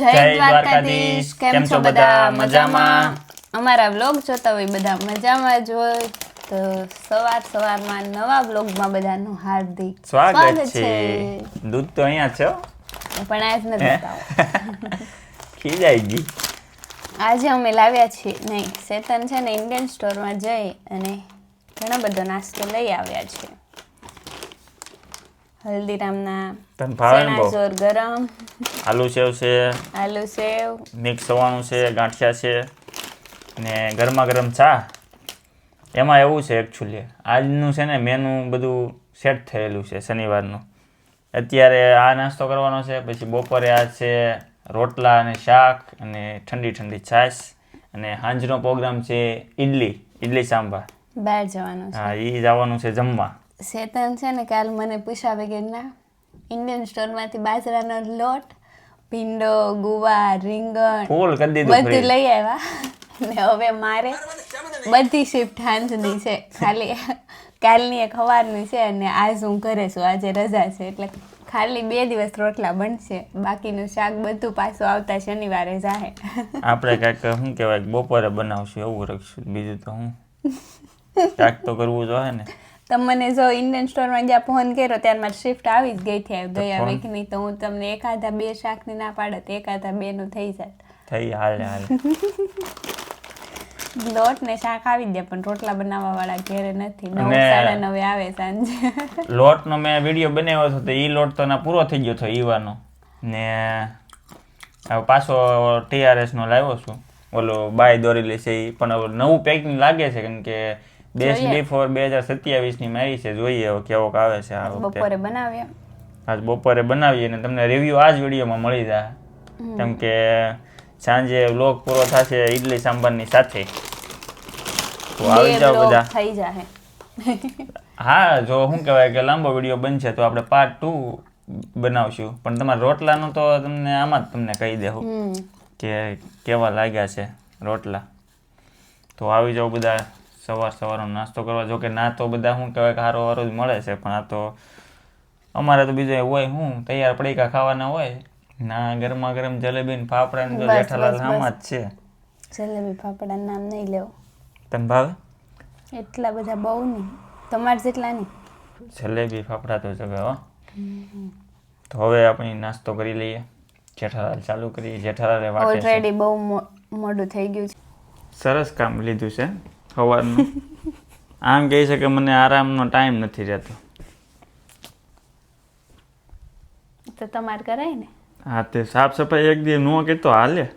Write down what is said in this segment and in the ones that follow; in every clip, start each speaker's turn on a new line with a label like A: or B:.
A: જય દ્વારકાધીશ. કેમ છો બધા? મજામાં? અમારા વ્લોગ જોતા હોય બધા મજામાં જ હોય. તો સવાર સવારમાં નવા વ્લોગમાં બધાનું હાર્દિક
B: સ્વાગત છે. દૂધ તો અહીંયા છે
A: પણ આજ નથી બતાવો
B: ખીજાઈ ગઈ.
A: આજે અમે લાવ્યા છીએ. નહીં ચેતન છે ને ઇન્ડિયન સ્ટોરમાં જઈ અને ઘણો બધો નાસ્તો લઈ આવ્યા છે. હલ્દીરામના
B: તન ભાવે ને બહુ?
A: ચણાચોર ગરમ?
B: આલુ સેવ છે.
A: આલુ સેવ.
B: મિક્સ સવાનું છે ગાંઠિયા છે ને ગરમા ગરમ ચા. એમાં એવું છે એકચ્યુઅલી આજનું છે ને મેનુ બધું સેટ થયેલું છે શનિવારનું. અત્યારે આ નાસ્તો કરવાનો છે પછી બપોરે આ છે રોટલા અને શાક અને ઠંડી ઠંડી છાશ અને સાંજનો પ્રોગ્રામ છે ઈડલી ઈડલી સાંભાર.
A: બહાર જવાનું છે.
B: હા એ જવાનું છે જમવા.
A: શેતન છે ને કાલ મને પૂછાવે કે ના ઇન્ડિયન સ્ટોરમાંથી બાજરાનો લોટ ભીંડો ગુવા રીંગણ બધું લઈ આવ્યા. ને હવે મારે બધી શિફ્ટ હાંજની છે. ખાલી કાલની એક સવારની છે અને આજ હું ઘરે છું. આજે રજા છે. એટલે ખાલી બે દિવસ રોટલા બનશે. બાકીનું શાક બધું પાછું આવતા શનિવારે જાહે.
B: આપણે કાંઈક શું કહેવાય બપોરે બનાવશું એવું રાખશું. બીજું તો હું. કાંઈક તો કરવું જોઈએ ને.
A: તમને જો ઇન્ડિયન સ્ટોરમાં જ્યાં ફોન કર્યો ત્યારે મારી શિફ્ટ આવી જ ગઈ હતી ગયા વીકની. તો હું તમને એકાદા બે શાકની ના પાડત એકાદા બેનું થઈ જાત.
B: થઈ હાલે હાલે.
A: લોટ ને શાક આવી જ જાય પણ રોટલા બનાવવા વાળા ઘેરે નથી. નવ સાડા નવે આવે સાંજે.
B: લોટનો મેં વીડિયો બનાવ્યો હતો તો એ લોટ તો ના પૂરો થઈ ગયો હતો ઈવાનો. ને હવે પાછો ટીઆરએસ નો લાવ્યો છું. ઓલો બાય દોરેલી છે એ પણ હવે નવું પેકિંગ લાગે છે કેમ કે બેસ્ટ. બિફોર બે હજાર સત્યાવીસની મારી છે જોઈએ હવે કેવોક આવે છે આ
A: બપોરે બનાવ્યા
B: આજ બપોરે બનાવીએ અને તમને રિવ્યુ આ જ વિડીયોમાં મળી જાય. કેમ કે સાંજે વ્લોગ પૂરો થશે ઈડલી સાંભારની સાથે. તો આવી જાઓ બધા.
A: થઈ જાહે.
B: હા જો શું કહેવાય કે લાંબો વીડિયો બનશે તો આપણે પાર્ટ ટુ બનાવશું. પણ તમારા રોટલાનું તો તમને આમાં જ તમને કહી દેવું કે કેવા લાગ્યા છે રોટલા. તો આવી જાઓ બધા. સવાર સવારનો નાસ્તો કરવા. જો કે ના તો બધા શું કહેવાય કે હારો હારો જ મળે છે પણ આ તો અમારે તો બીજું હોય શું તૈયાર પડીકા ખાવાના હોય ના ગરમા ગરમ જલેબી ને ફાફડા ને તો જેઠાલાલ
A: બસ,
B: જ છે.
A: જલેબી ફાફડા નામ નહીં લેવો.
B: તને ભાવે?
A: એટલા બધા બહુ નહીં. તમારે જેટલા નહીં.
B: જલેબી ફાફડા તો જગ્યા હો. તો હવે આપણે નાસ્તો કરી લઈએ. જેઠાલાલ ચાલુ કરીએ. જેઠાલાલે વાટે
A: ઓલરેડી બહુ મોડું થઈ ગયું છે.
B: સરસ કામ લીધું છે. સવારનું આમ કહે છે કે મને આરામનો ટાઈમ નથી રહેતો.
A: તો તમારે કરાય ને?
B: હા તે સાફ સફાઈ એક દી નો કે તો હાલે.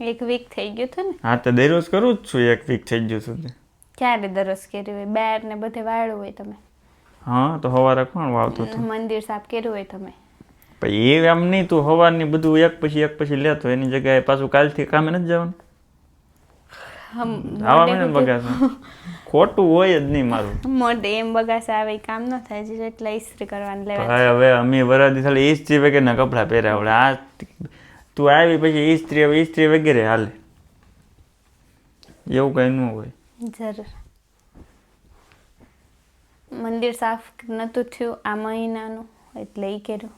A: એક વીક થઈ ગયું હતું ને?
B: હા તો દરરોજ કરું જ છું એક વીક થઈ ગયું સુધી.
A: ક્યારે દરરોજ કર્યું હોય? બહાર ને બધે વાળું હોય તમે?
B: હા તો સવારે કોણ વાવતું હતું?
A: મંદિર સાફ કર્યું હોય તમે?
B: પછી એ આમ નહીં તું સવારની બધું એક પછી એક પછી લેતો એની જગ્યાએ પાછું કાલથી કામે નથી જવાનું. આવા મને બગાસ. ખોટું હોય જ નહીં મારું.
A: મોઢે એમ બગાસ આવે કામ ન થાય છે એટલે ઇસ્ત્રી કરવાની લેવા
B: ભાઈ હવે અમે વરાદી ખાલી ઇસ્ત્રી વગેરેના કપડાં પહેર્યા આવડે આ તું આવી પછી ઇસ્ત્રી હવે ઇસ્ત્રી વગેરે હાલે. એવું કઈ ન હોય.
A: જરૂર. મંદિર સાફ નહોતું થયું આ મહિનાનું એટલે એ કર્યું.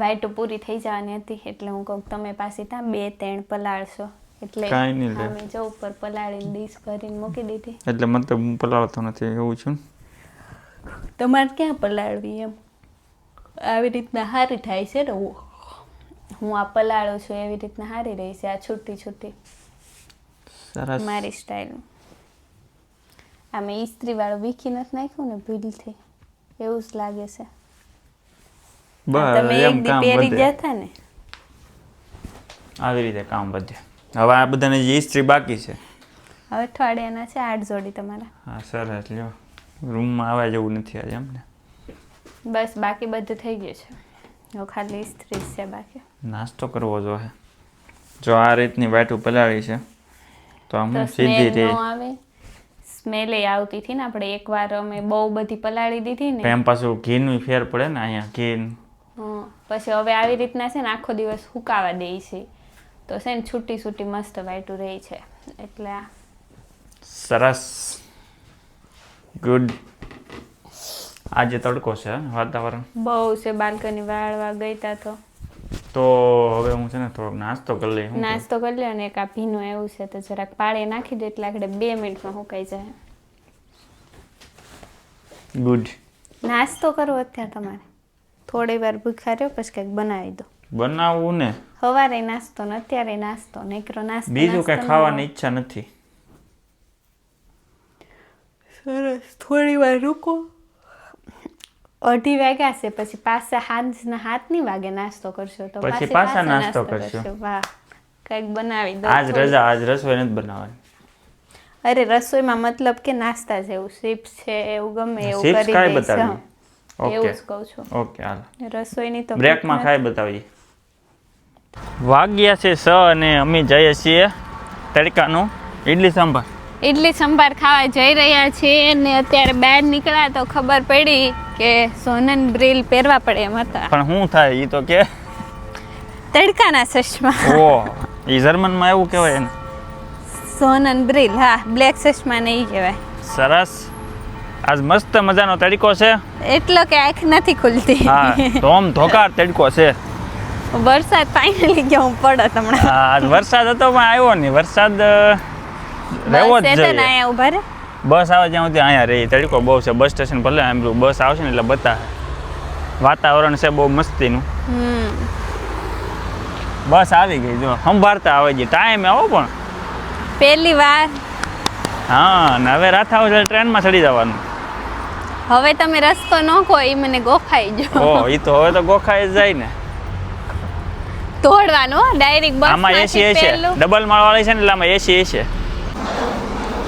A: વાઈટો પૂરી થઈ જવાની હતી એટલે હું કહું તમે પાછી ત્યાં બે ત્રણ પલાળશો. એટલે
B: કાંઈ નહીં લે.
A: મેં જો ઉપર પલાળીને ડીશ ભરીને મૂકી દીધી.
B: એટલે મતલબ હું પલાળતો નથી એવું છું
A: તમારે ક્યાં પલાળવી એમ? આવી રીતના સારી થાય છે ને હું? આ પલાળું છું એવી રીતના સારી રહી છે આ છૂટી છૂટી.
B: સરસ.
A: મારી સ્ટાઈલ આ મેં ઇસ્ત્રી વાળું વીખી નથી નાખ્યું ને ભીલથી? એવું જ લાગે છે. તમે એક દી પહેરી ગયા હતા ને?
B: આવી રીતે કામ વધે. હવે આ બધાને જે ઇસ્ત્રી બાકી છે.
A: હવે અઠવાડિયાના છે આઠ જોડી તમારા.
B: હા સરસ લ્યો. રૂમમાં આવવા જેવું નથી આજે એમ
A: બસ બાકી બધું થઈ ગયું છે. હવે ખાલી ઇસ્ત્રી છે બાકી.
B: નાસ્તો કરવો જોઈએ જો આ રીતની વાટું પલાળી છે તો આમ સીધી
A: સ્મેલ આવે. સ્મેલ આવતી હતી ને આપણે એકવાર અમે બહુ બધી પલાળી દીધી ને.
B: એમ પાછું ઘીનું ફેર પડે ને અહીંયા ઘી
A: પછી હવે આવી રીતના છે ને આખો દિવસ સુકાવા દે છે. તો છે ને છૂટી છૂટી મસ્ત વાઈટુ રહી છે. એટલે
B: સરસ. ગુડ આજે તડકો છે વાતાવરણ?
A: બહુ છે બાલ્કની વાળવા ગઈ તા. તો
B: તો હવે હું છે ને થોડોક નાસ્તો કરી લઈ
A: નાસ્તો કરી લે અને એક આ ભીનું એવું છે તો જરાક પાળી નાખી દે એટલે આખડે બે મિનિટમાં સુકાઈ જાય.
B: ગુડ
A: નાસ્તો કરવો અત્યારે તમારે. થોડી વાર ભૂખ્યા રહ્યો પછી કંઈક બનાવી દો.
B: બનાવવું ને?
A: સવારે નાસ્તો ને અત્યારે નાસ્તો નહીકરો નાસ્તો
B: બીજું કઈ ખાવાની ઈચ્છા નથી.
A: સરસ. થોડી વાર રૂકો. અઢી વાગ્યા છે પછી પાછા હાંજના હાથ નહીં વાગે નાસ્તો કરશો તો
B: પછી
A: પાછી
B: નાસ્તો કરશો.
A: વાહ. કંઈક બનાવી દો
B: આજ રજા આજ રસોઈ નથી બનાવવાની.
A: અરે રસોઈમાં મતલબ કે નાસ્તા જેવું સિપ્સ છે એવું ગમે એવું કરી દઈશ એવું જ કહું છું.
B: ઓકે હાલ.
A: રસોઈની તો
B: બ્રેકમાં ખાઈ બતાવીએ? વાગ્યા છે સ અને અમે જઈએ છીએ તડકાનું ઇડલી સંભાર.
A: ઇડલી સંભાર ખાવા જઈ રહ્યા છીએ ને અત્યારે બહાર નીકળ્યા તો ખબર પડી કે સોનન બ્રિલ પહેરવા પડે એમ હતા.
B: પણ શું થાય એ તો કે?
A: તડકાના ચશ્મા.
B: ઓ એ જર્મનમાં એવું કહેવાય ને
A: સોનન બ્રિલ હા બ્લેક ચશ્મા ને એ કહેવાય.
B: સરસ. આજ મસ્ત મજાનો તડકો છે.
A: એટલો કે આંખ નથી ખુલતી.
B: હા ધોમ ધોકાર તડકો છે.
A: વરસાદ ફાઇનલી ગયો હું પડત હમણાં.
B: હા, વરસાદ હતો પણ આવ્યો નહીં. વરસાદ રહેવો જ જોઈએ.
A: ઊભા રે
B: બસ આવે જ્યાં સુધી અહીંયા રહી. તડકો બહુ છે. બસ સ્ટેશન ભલે એમ બસ આવશે ને એટલે બતા વાતાવરણ છે બહુ મસ્તીનું. બસ આવી ગઈ જો. સંભાળતા આવે છે. ટાઈમ આવો પણ.
A: પહેલી વાર.
B: હા ને હવે રાત આવો એટલે ટ્રેનમાં ચડી જવાનું.
A: હવે તમે રસ્તો ન કહો એ મને ગોખાઈ જો
B: ઓ એ તો હવે તો ગોખાઈ જ જાય ને.
A: દોડવાનું ડાયરેક્ટ બસ
B: આમાં એસી છે. ડબલ માળવાળી છે ને એટલે આમાં એસી છે.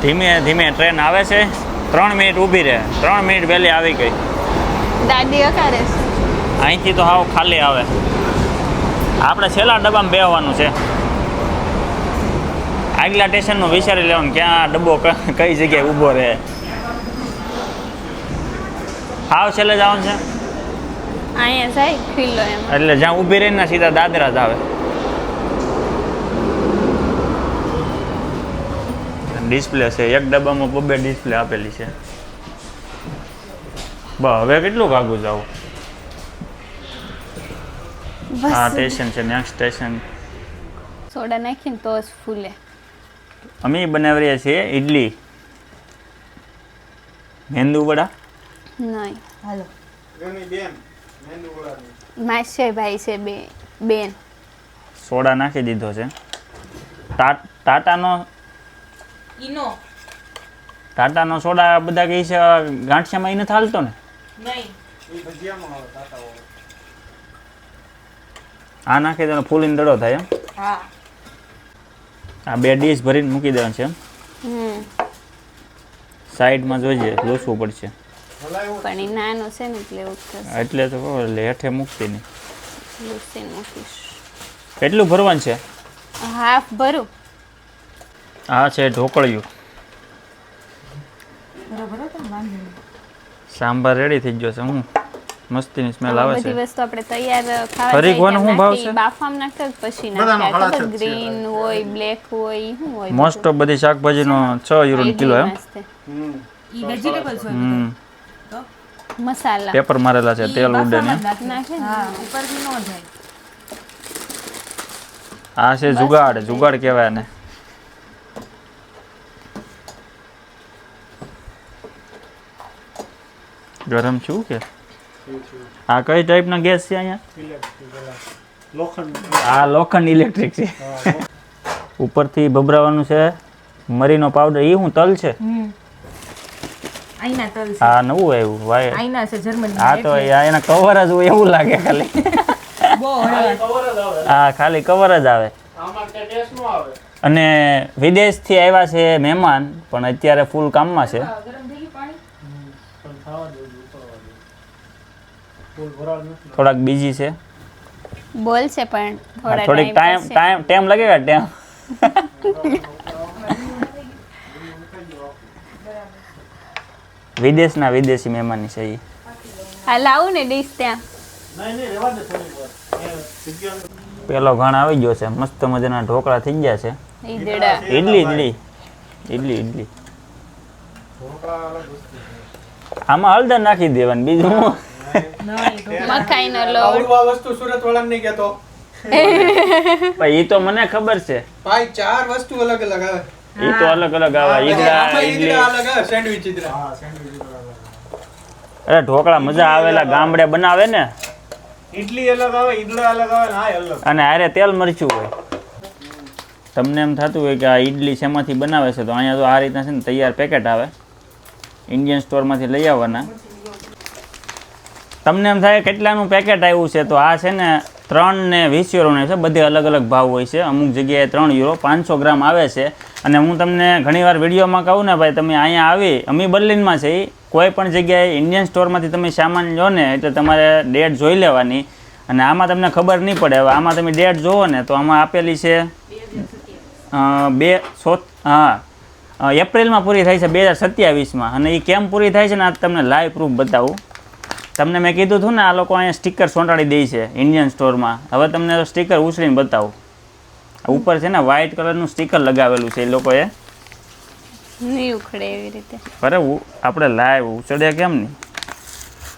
B: ધીમે ધીમે ટ્રેન આવે છે. ત્રણ મિનિટ ઊભી રહે. ત્રણ મિનિટ વહેલી આવી ગઈ.
A: દાદી અકારે
B: અહીંથી તો હાવ ખાલી આવે. આપણે છેલ્લા ડબ્બામાં બેહવાનું છે. આગલા સ્ટેશનનું વિચારી લેવાનું ક્યાં ડબ્બો કઈ જગ્યાએ ઊભો રહે. હાવ છેલ્લે જવાનું છે.
A: અહીંયા જાય ખીલો એમ.
B: એટલે જ્યાં ઊભી રહીને સીધા દાદરા જ આવે. ડિસ્પ્લે છે એક ડબ્બામાં બબે ડિસ્પ્લે આપેલી છે. બસ હવે કેટલું ભાગું જાવ?
A: હા
B: સ્ટેશન છે નેક્સ્ટ સ્ટેશન.
A: સોડા નાખીને તો જ ફૂલે.
B: અમે બનાવી રહ્યા છીએ ઇડલી મેંદુ વડા
A: નહીં. હાલો. માસે ભાઈ છે બે બેન.
B: સોડા નાખી દીધો છે. ટાટાનો
C: ઈનો.
B: ટાટાનો સોડા બધા કહે છે ગાંઠિયામાં એ નથી હાલતો ને?
C: નહીં.
B: આ નાખી દેવાનો ફૂલીને દડો થાય એમ.
C: હા.
B: આ બે ડીશ ભરીને મૂકી દેવાનું છે એમ. સાઈડમાં જોઈએ લોસવું પડશે.
A: પણ એ નાનો છે ને એટલે એવું થશે
B: એટલે તો કહું એટલે હેઠે મૂકતી નહીં.
A: લૂસીને મૂકીશ.
B: કેટલું ભરવાનું છે?
A: હાફ ભરું.
B: આ છે ઢોકળિયું. સાંભાર રેડી થઈ ગયો છે હું મસ્તીની સ્મેલ આવે
A: બધી વસ્તુ આપણે તૈયાર ખાવા
B: ફરી
A: જાય
B: હું ભાવ છે?
A: બાફામાં નાખતા પછી ખબર ગ્રીન હોય બ્લેક હોય શું હોય
B: મોસ્ટ ઓફ બધી શાકભાજીનો છ યુરો કિલો એમ.
C: ઈ વેજીટેબલ્સ હોય
B: હમ.
A: મસાલા.
B: પેપર મારેલા છે તેલ ઉડે ને.
C: ઉપરથી ન જાય.
B: આ છે જુગાડ જુગાડ કહેવાય ને ગરમ છું કે આ કઈ ટાઈપના ગેસ છે અહીંયા? આ લોખંડ ઇલેક્ટ્રિક છે. ઉપરથી ભભરાવાનું છે મરીનો પાવડર એ હું તલ છે?
C: આઈના તલ છે.
B: આ નવું આવ્યું વાય
C: આઈના છે જર્મની
B: આ તો એના કવર જ હોય એવું લાગે ખાલી. હા ખાલી કવર જ આવે. અને વિદેશથી આવ્યા છે મહેમાન પણ અત્યારે ફૂલ કામમાં છે. થોડાક બીજી છે.
A: બોલ છે પણ
B: હા, થોડીક ટાઈમ
A: ટાઈમ
B: ટાઈમ ટાઈમ? લાગેગા ટાઈમ વિદેશના વિદેશી મહેમાન છે એ
A: હા લાવું ને ડીશ ત્યાં.
B: પેલો ઘણ આવી ગયો છે. મસ્ત મજાના ઢોકળા થઈ ગયા છે.
A: ઈડલી
B: ઈડલી ઈડલી ઇડલી આમાં હળદર નાખી દેવાની બીજું
A: મકાઈનો લોટ.
D: આ વસ્તુ સુરત વાળાને નહીં કહેતો.
B: ભાઈ એ તો મને ખબર છે.
D: ભાઈ ચાર વસ્તુ અલગ અલગ આવે.
B: એ તો અલગ અલગ આવે. ઈદડા ઈડલી
D: ઈદડા. અલગ આવે સેન્ડવિચ ઈદડા.
B: અરે ઢોકળા મજા આવેલા ગામડે બનાવે ને.
E: ઇડલી અલગ આવે ઈદડા અલગ આવે ને આ અલગ
B: અને હારે તેલ મરચું હોય. તમને એમ થતું હોય કે આ ઈડલી શેમાંથી બનાવે છે તો અહીંયા તો આ રીતના છે ને તૈયાર પેકેટ આવે. ઇન્ડિયન સ્ટોરમાંથી લઈ આવવાના. તમને એમ થાય કેટલાનું પેકેટ આવ્યું છે તો આ છે ને ત્રણ ને વીસ યુરોનું છે. બધે અલગ અલગ ભાવ હોય છે. અમુક જગ્યાએ ત્રણ યુરો પાંચસો ગ્રામ આવે છે. અને હું તમને ઘણીવાર વિડીયોમાં કહું ને, ભાઈ, તમે અહીંયા આવી, અમી બર્લિનમાં છે કોઈ પણ જગ્યાએ ઇન્ડિયન સ્ટોરમાંથી તમે સામાન લો ને, એટલે તમારે ડેટ જોઈ લેવાની. અને આમાં તમને ખબર નહીં પડે. હવે આમાં તમે ડેટ જોવો ને, તો આમાં આપેલી છે બે સો હા એપ્રિલમાં પૂરી થાય છે બે હજાર સત્યાવીસમાં. અને એ કેમ પૂરી થાય છે ને, આ તમને લાઈવ પ્રૂફ બતાવું. તમને મેં કીધું હતું ને, આ લોકો અહીંયા સ્ટીકર સોંટાડી દે છે ઇન્ડિયન સ્ટોરમાં હવે તમને સ્ટીકર ઉછળીને બતાવું. ઉપર છે ને વ્હાઇટ કલરનું સ્ટીકર લગાવેલું છે એ લોકોએ.
A: નહીં ઉખડે એવી રીતે.
B: અરે આપણે લાઈવ ઉછળ્યા કેમ નહીં?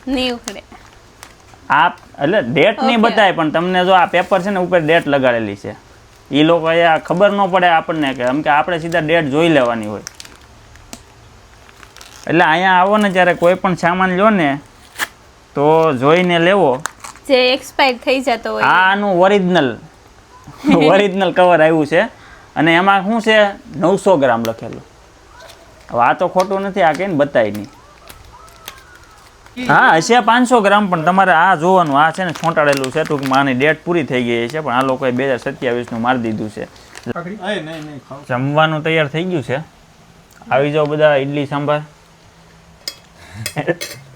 A: નહીં ઉખડે.
B: આ એટલે ડેટ નહીં. બતાય પણ તમને જો આ પેપર છે ને ઉપર ડેટ લગાડેલી છે. એ લોકોએ આ ખબર ન પડે આપણને કે એમ કે આપણે સીધા ડેટ જોઈ લેવાની હોય. એટલે અહીંયા આવો ને જ્યારે કોઈ પણ સામાન લો ને તો જોઈને લેવો.
A: જે એક્સપાયર થઈ જતો હોય
B: આનું ઓરિજિનલ ઓરિજિનલ કવર આવ્યું છે. અને એમાં શું છે? નવસો ગ્રામ લખેલું. હવે આ તો ખોટું નથી આ કઈને બતાવી નહીં. હા હશે પાંચસો ગ્રામ પણ તમારે આ જોવાનું આ છે ને છોંટાડેલું છે. ટૂંકમાં આની ડેટ પૂરી થઈ ગઈ છે પણ આ લોકોએ બે હજાર સત્યાવીસનું મારી દીધું છે. જમવાનું તૈયાર થઈ ગયું છે. આવી જાઓ બધા ઇડલી સાંભાર.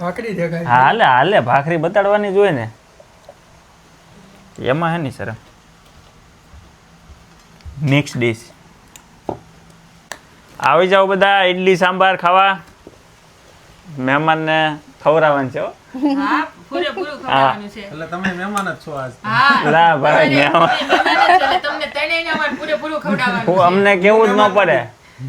D: ભાખરી
B: હાલે હાલે ભાખરી બતાડવાની જોઈએ ને. એમાં હે નહીં સર મિક્સ ડીશ આવી જાઓ બધા ઇડલી સાંભાર ખાવા. મહેમાનને ખવડાવવાનું છે હો.
C: હા પૂરેપૂરું ખવડાવવાનું છે.
E: એટલે તમે મહેમાન જ છો આજ.
C: હા.
B: લા ભાઈ મહેમાન.
C: મહેમાન જ છે. તમને ત્રણેયને અમારે પૂરેપૂરું ખવડાવવાનું
B: હું અમને કેવું જ ન પડે.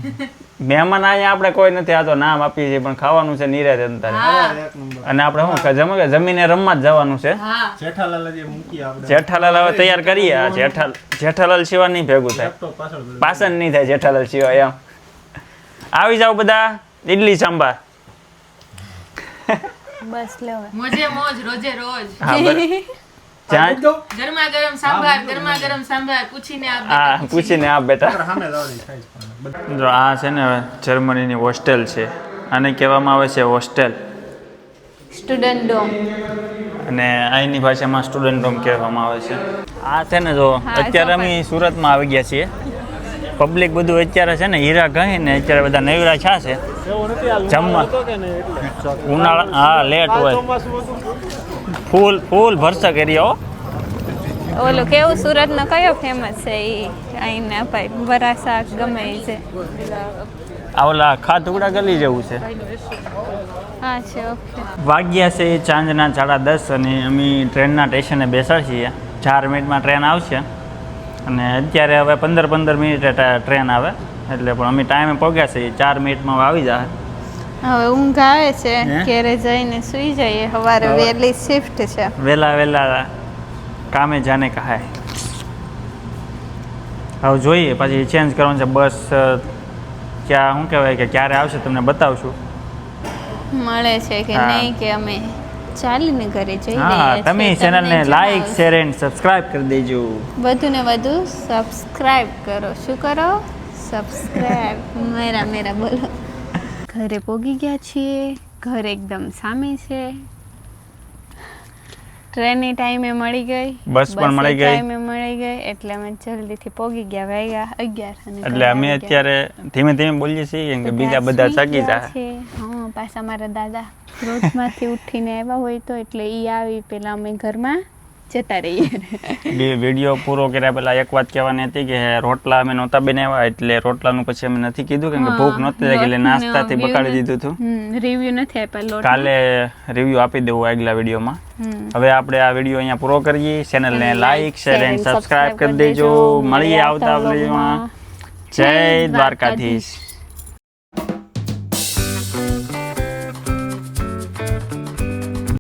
B: મહેમાન અહીંયા આપણે કોઈ નથી. આ તો નામ આપીએ છીએ પણ ખાવાનું છે નીરજ અંતરે.
C: હા.
E: એક નંબર.
B: અને આપણે શું કે જમે કે જમીને રમવા જ જવાનું છે.
E: જેઠાલાલ જે મૂકી આપણે.
B: જેઠાલાલ હવે તૈયાર કરીએ. આ જેઠાલ જેઠાલાલ સિવાય નહીં ભેગું થાય. પાસન નહીં થાય જેઠાલાલ સિવાય એમ. આવી જાઓ બધા. ઇડલી સાંભાર.
A: બસ લો
C: મોજે મોજ રોજે રોજ.
B: જ્યાં
C: ગરમા ગરમ સાંભાર ગરમા ગરમ સાંભાર. પૂછીને આપ
B: હા પૂછીને આ બેટા. જો આ છે ને જર્મનીની હોસ્ટેલ છે. આને કહેવામાં આવે છે હોસ્ટેલ.
A: સ્ટુડન્ટ. ડોમ
B: અને અહીંની ભાષામાં સ્ટુડન્ટ રૂમ કહેવામાં આવે છે. આ છે ને જો અત્યારે અમે સુરતમાં આવી ગયા છીએ. પબ્લિક બધું અત્યારે છે ને હીરા કહી ને અત્યારે બધા નવરા છા છે.
E: એવું નથી આ
B: જમવા. ઉનાળા હા લેટ હોય. ફૂલ ફૂલ ભરસક એરિયા
A: ઓલો કેવું સુરતનો કયો ફેમસ છે એ અહીંના ભાઈ વરાસા ગમે છે.
B: આ ઓલા ખાધુડા ગલી જેવું છે.
A: હા છે ઓકે.
B: વાગ્યા છે ચાંદના સાડા દસ અને અમે ટ્રેનના સ્ટેશને બેસા છીએ. ચાર મિનિટમાં ટ્રેન આવશે. અને અત્યારે હવે પંદર પંદર મિનિટે ટ્રેન આવે. એટલે પણ અમે ટાઈમે પહોંચ્યા છીએ. ચાર મિનિટમાં આવી જાય
A: હવે ઊંઘ આવે છે? ઘેરે જઈને સુઈ જઈએ. સવારે વહેલી શિફ્ટ છે.
B: વહેલા વહેલા કામે જાને કહાય. હવે જોઈએ પછી ચેન્જ કરવાનું છે. બસ ક્યાં શું કહેવાય કે ક્યારે આવશે તમને બતાવશું.
A: મળે છે કે. નહીં કે અમે ચાલીને ઘરે જઈ
B: હા તમે. ચેનલને લાઈક. શેર એન્ડ સબસ્ક્રાઇબ કરી દેજો.
A: વધુ ને વધુ સબસ્ક્રાઇબ કરો. શું કરો? સબસ્ક્રાઇબ મેરા મેરા બોલો. ઘરે પોગી ગયા છીએ ઘર એકદમ સામે છે ટ્રેનની ટાઈમે મળી ગઈ
B: બસ પણ મળી ગઈ.
A: ટાઈમે મળી ગઈ એટલે અમે જલ્દીથી પોગી ગયા વાગ્યા અગિયાર
B: એટલે અમે અત્યારે ધીમે ધીમે બોલીએ છીએ કેમ કે બીજા બધા જાગી જાય
A: છે. હા પાછા મારા દાદા રોજમાંથી ઉઠીને આવ્યા હોય તો એટલે ઈ આવી પેલા અમે ઘરમાં જતા રહીએ
B: વીડિયો પૂરો કર્યા પહેલા એક વાત કહેવાની હતી કે રોટલા અમે નહોતા બનાવ્યા એટલે રોટલાનું પછી અમે નથી કીધું કેમ કે ભૂખ નહોતી લાગી એટલે નાસ્તાથી બગાડી દીધું હતું.
A: રિવ્યુ નથી આપ્યા
B: કાલે રિવ્યુ આપી દેવું આગલા વિડીયોમાં. હવે આપણે આ વીડિયો અહીંયા પૂરો કરીએ. ચેનલને લાઈક શેર એન્ડ સબસ્ક્રાઇબ કરી દેજો. મળીએ આવતા વિડીયોમાં. જય દ્વારકાધીશ.